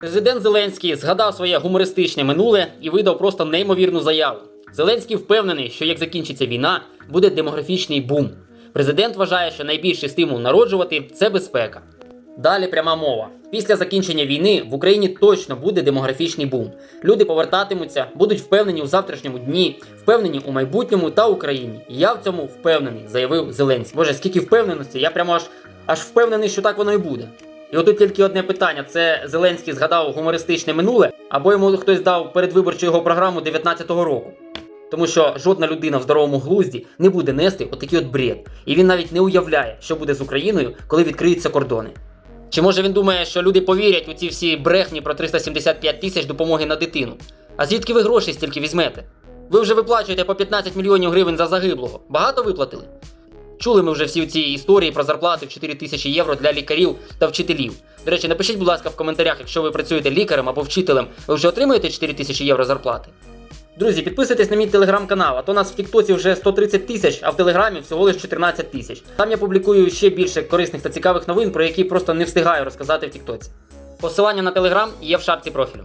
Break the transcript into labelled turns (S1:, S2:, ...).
S1: Президент Зеленський згадав своє гумористичне минуле і видав просто неймовірну заяву. Зеленський впевнений, що як закінчиться війна, буде демографічний бум. Президент вважає, що найбільший стимул народжувати це безпека. Далі пряма мова. Після закінчення війни в Україні точно буде демографічний бум. Люди повертатимуться, будуть впевнені у завтрашньому дні, впевнені у майбутньому та Україні. І я в цьому впевнений, заявив Зеленський. Боже, скільки впевненості, я прямо аж аж впевнений, що так воно і буде. І отут тільки одне питання: це Зеленський згадав гумористичне минуле, або йому хтось дав передвиборчу його програму 19-го року. Тому що жодна людина в здоровому глузді не буде нести отакий от бред. І він навіть не уявляє, що буде з Україною, коли відкриються кордони. Чи може він думає, що люди повірять у ці всі брехні про 375 тисяч допомоги на дитину? А звідки ви гроші стільки візьмете? Ви вже виплачуєте по 15 мільйонів гривень за загиблого. Багато виплатили? Чули ми вже всі ці історії про зарплати в 4 тисячі євро для лікарів та вчителів. До речі, напишіть, будь ласка, в коментарях, якщо ви працюєте лікарем або вчителем, ви вже отримуєте 4 тисячі євро зарплати. Друзі, підписуйтесь на мій телеграм-канал, а то у нас в Тіктоці вже 130 тисяч, а в Телеграмі всього лише 14 тисяч. Там я публікую ще більше корисних та цікавих новин, про які просто не встигаю розказати в Тіктоці. Посилання на Телеграм є в шапці профілю.